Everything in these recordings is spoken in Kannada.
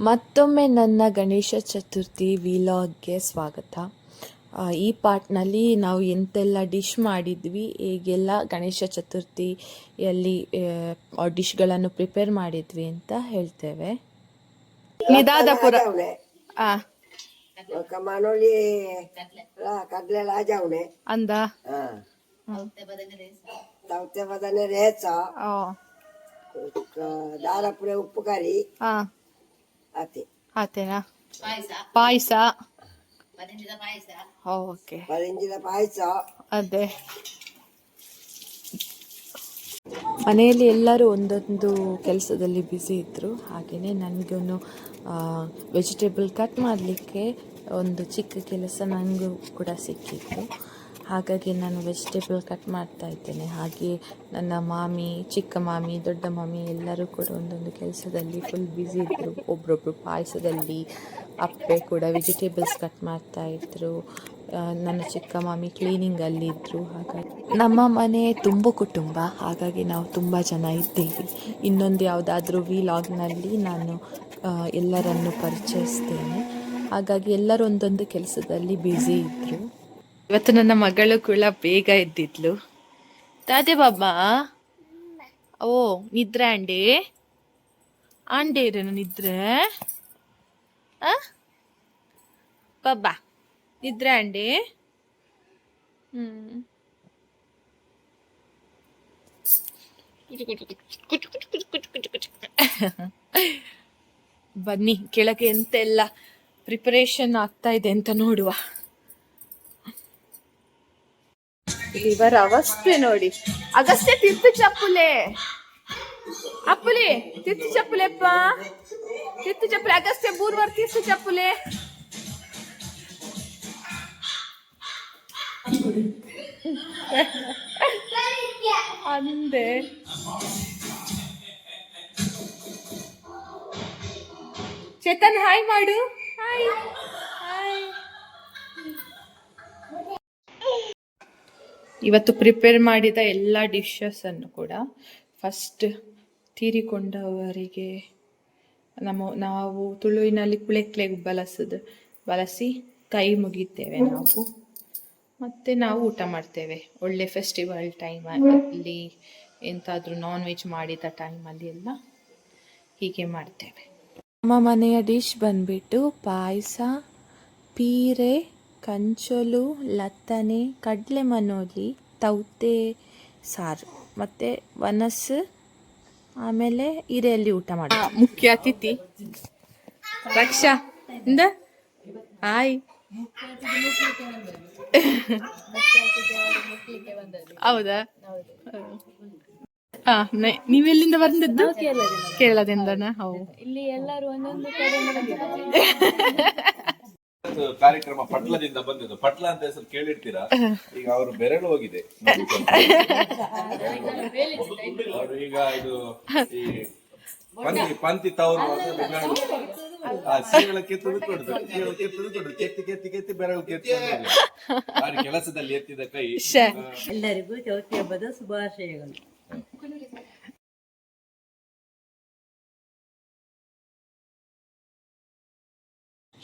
ಮತ್ತೊಮ್ಮೆ ನನ್ನ ಗಣೇಶ ಚತುರ್ಥಿ ವಿಲಾಗ್ಗೆ ಸ್ವಾಗತ. ಈ ಪಾರ್ಟ್ನಲ್ಲಿ ನಾವು ಎಂತೆಲ್ಲ ಡಿಶ್ ಮಾಡಿದ್ವಿ ಹೇಗೆಲ್ಲ ಗಣೇಶ ಚತುರ್ಥಿಯಲ್ಲಿ ಡಿಶ್ಗಳನ್ನು ಪ್ರಿಪೇರ್ ಮಾಡಿದ್ವಿ ಅಂತ ಹೇಳ್ತೇವೆ. ನಿದಾದಪುರ ಕಡ್ಲೆ ಅಂದ? ಬದನೆ ದಾರಪುರ ಉಪ್ಪು ಕರಿ ಆ, ಪಾಯಸ. ಆತೇನಾ ಪಾಯಸ. ಓಕೆ. ಪರಿಂಜಿದ ಪಾಯಸ. ಅದೇ. ಮನೆಯಲ್ಲಿ ಎಲ್ಲರೂ ಒಂದೊಂದು ಕೆಲಸದಲ್ಲಿ ಬ್ಯುಸಿ ಇದ್ದರು ಹಾಗೆಯೇ ನನಗೂ ವೆಜಿಟೇಬಲ್ ಕಟ್ ಮಾಡಲಿಕ್ಕೆ ಒಂದು ಚಿಕ್ಕ ಕೆಲಸ ನನಗೂ ಕೂಡ ಸಿಕ್ಕಿತ್ತು. ಹಾಗಾಗಿ ನಾನು ವೆಜಿಟೇಬಲ್ ಕಟ್ ಮಾಡ್ತಾ ಇದ್ದೇನೆ. ಹಾಗೆ ನನ್ನ ಮಾಮಿ, ಚಿಕ್ಕ ಮಾಮಿ, ದೊಡ್ಡ ಮಾಮಿ ಎಲ್ಲರೂ ಕೂಡ ಒಂದೊಂದು ಕೆಲಸದಲ್ಲಿ ಫುಲ್ ಬ್ಯುಸಿ ಇದ್ದರು ಒಬ್ರೊಬ್ರು ಪಾಯಸದಲ್ಲಿ ಅಪ್ಪೆ ಕೂಡ ವೆಜಿಟೇಬಲ್ಸ್ ಕಟ್ ಮಾಡ್ತಾ ಇದ್ದರು ನನ್ನ ಚಿಕ್ಕ ಮಾಮಿ ಕ್ಲೀನಿಂಗಲ್ಲಿದ್ದರು ಹಾಗಾಗಿ ನಮ್ಮ ಮನೆ ತುಂಬ ಕುಟುಂಬ. ಹಾಗಾಗಿ ನಾವು ತುಂಬ ಜನ ಇದ್ದೇವೆ. ಇನ್ನೊಂದು ಯಾವುದಾದ್ರೂ ವಿಲಾಗ್ನಲ್ಲಿ ನಾನು ಎಲ್ಲರನ್ನು ಪರಿಚಯಿಸ್ತೇನೆ. ಹಾಗಾಗಿ ಎಲ್ಲರೂ ಒಂದೊಂದು ಕೆಲಸದಲ್ಲಿ ಬ್ಯುಸಿ ಇದ್ದರು ಇವತ್ತು ನನ್ನ ಮಗಳು ಕೂಡ ಬೇಗ ಎದ್ದಿದ್ಲು. ತಾತೆ ಬಾಬಾ. ಓ, ನಿದ್ರೆ ಆಂಡೆ ಅಂಡೆ ಇರೇನು ನಿದ್ರೆ. ಆ? ಬಾಬಾ, ನಿದ್ರೆ ಆಂಡೆ ಹ್ಮ್. ಬನ್ನಿ, ಕೆಳಗೆ ಎಂತೆಲ್ಲ ಪ್ರಿಪರೇಷನ್ ಆಗ್ತಾ ಇದೆ ಅಂತ ನೋಡುವ. ಇವರ ಅವಸ್ಥೆ ನೋಡಿ ಅಗಸ್ತ್ಯ ತಿರ್ತು ಚಪ್ಪುಲೆ ಅಪ್ಪುಲಿ ತಿರ್ತು ಚಪ್ಪುಲೆ ಅಪ್ಪ ತಿರ್ತು ಚಪ್ಪುಲೆ ಅಗಸ್ತ್ಯ ಬೂರ್ವರ್ ತಿರ್ತು ಚಪ್ಪುಲೆ ಅಂದೆ ಚೇತನ್ ಹಾಯ್ ಮಾಡು ಹಾಯ್ ಹಾಯ್ ಇವತ್ತು ಪ್ರಿಪೇರ್ ಮಾಡಿದ ಎಲ್ಲ ಡಿಶಸ್ ಅನ್ನು ಕೂಡ ಫಸ್ಟ್ ತೀರಿಕೊಂಡವರಿಗೆ ನಮ್ಮ, ನಾವು ತುಳುವಿನಲ್ಲಿ ಕುಳೆಕ್ಲೆಗೆ ಬಳಸದು, ಬಳಸಿ ಕೈ ಮುಗಿತೇವೆ ನಾವು. ಮತ್ತೆ ನಾವು ಊಟ ಮಾಡ್ತೇವೆ. ಒಳ್ಳೆ ಫೆಸ್ಟಿವಲ್ ಟೈಮ್ ಅಲ್ಲಿ ಎಂತಾದ್ರೂ ನಾನ್ ವೆಜ್ ಮಾಡಿದ ಟೈಮಲ್ಲಿ ಎಲ್ಲ ಹೀಗೆ ಮಾಡ್ತೇವೆ. ನಮ್ಮ ಮನೆಯ ಡಿಶ್ ಬಂದ್ಬಿಟ್ಟು ಪಾಯಸ, ಪೀರೆ ಕಂಚೋಲು ಲತ್ತನೆ ಕಡಲೆ ಮನೋಲಿ ತೌತೆ ಸಾರು. ಮತ್ತು ವನಸ್ ಆಮೇಲೆ ಹಿರೆಯಲ್ಲಿ ಊಟ ಮಾಡಿ. ಮುಖ್ಯ ಅತಿಥಿ. ರಕ್ಷಾ ಇಂದ? ಹಾಯ್. ಹೌದಾ? ಹಾ ನೀವೆಲ್ಲಿಂದ ಬಂದದ್ದು? ಕೇರಳದಿಂದನಾ ಹೌದು ಇಲ್ಲಿ ಎಲ್ಲರೂ ಒಂದೊಂದು ಕಡೆ ಕಾರ್ಯಕ್ರಮ ಪಟ್ಲದಿಂದ ಬಂದಿದ್ದು. ಪಟ್ಲ ಅಂತ ಹೆಸರು ಕೇಳಿರ್ತೀರಾ? ಈಗ ಅವರು ಬೆರಳು ಹೋಗಿದೆ. ಅವರು ಈಗ ಇದು ಈ ಪಂತಿ ಪಂತಿ ತವರು ಆ ಸೀಗಳ ಕೆತ್ತುದು ಕೊಡುದು ಸೀಗಳ ಕೊಡುದು ಕೆತ್ತಿ ಕೆತ್ತಿ ಕೆತ್ತಿ ಬೆರಳು ಕೆತ್ತಿ ಭಾರಿ ಕೆಲಸದಲ್ಲಿ ಎತ್ತಿದ ಕೈ. ಎಲ್ಲರಿಗೂ ಚೌತಿ ಹಬ್ಬದ ಶುಭಾಶಯಗಳು.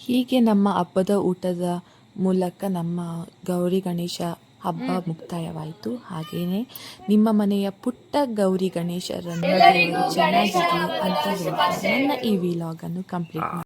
ಹೀಗೆ ನಮ್ಮ ಹಬ್ಬದ ಊಟದ ಮೂಲಕ ನಮ್ಮ ಗೌರಿ ಗಣೇಶ ಹಬ್ಬ ಮುಕ್ತಾಯವಾಯಿತು. ಹಾಗೆಯೇ ನಿಮ್ಮ ಮನೆಯ ಪುಟ್ಟ ಗೌರಿ ಗಣೇಶರನ್ನು ಚೆನ್ನಾಗಿದೆ ಚೆನ್ನಾಗಿರಲಿ ಅಂತ ಹೇಳ್ತಾ ನನ್ನ ಈ ವಿಲಾಗನ್ನು ಕಂಪ್ಲೀಟ್